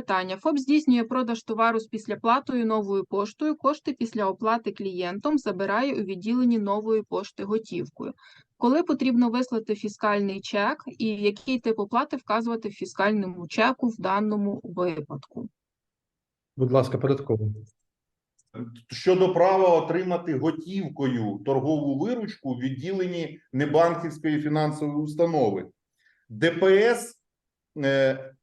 питання. ФОП здійснює продаж товару з післяплатою новою поштою. Кошти після оплати клієнтом забирає у відділенні нової пошти готівкою. Коли потрібно вислати фіскальний чек і який тип оплати вказувати в фіскальному чеку в даному випадку? Будь ласка, податково. щодо права отримати готівкою торгову виручку в відділенні небанківської фінансової установи. ДПС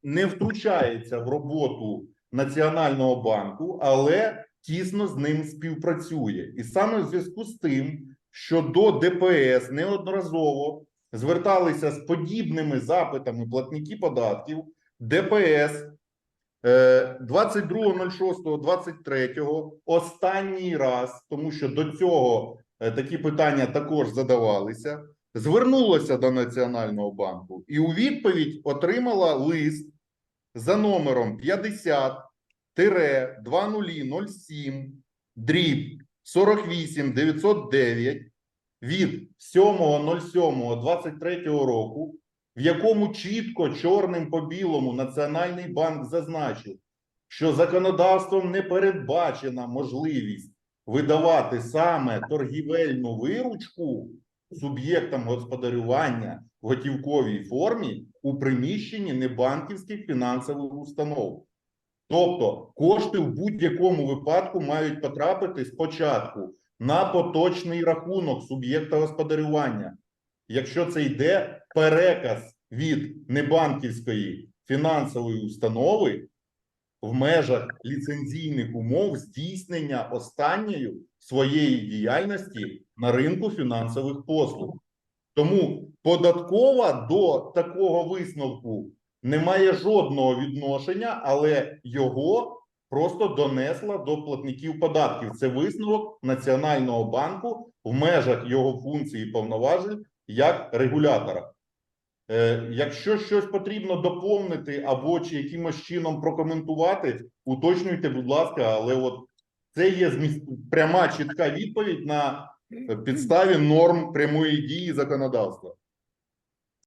не втручається в роботу Національного банку, але тісно з ним співпрацює. І саме в зв'язку з тим, що до ДПС неодноразово зверталися з подібними запитами платники податків, ДПС Е, 22.06.23 останній раз, тому що до цього е, такі питання також задавалися, звернулося до Національного банку і у відповідь отримала лист за номером 50-2007 дріб 48 909 від 7.07.23 року в якому чітко чорним по білому Національний банк зазначив, що законодавством не передбачена можливість видавати саме торгівельну виручку суб'єктам господарювання в готівковій формі у приміщенні небанківських фінансових установ. Тобто кошти в будь-якому випадку мають потрапити спочатку на поточний рахунок суб'єкта господарювання якщо це йде переказ від небанківської фінансової установи в межах ліцензійних умов здійснення останньою своєї діяльності на ринку фінансових послуг. Тому податкова до такого висновку не має жодного відношення, але його просто донесла до платників податків. Це висновок Національного банку в межах його функції і повноважень як регулятора. Е, якщо щось потрібно доповнити або чи якимось чином прокоментувати, уточнюйте, будь ласка, але от це є зміст- пряма чітка відповідь на підставі норм прямої дії законодавства.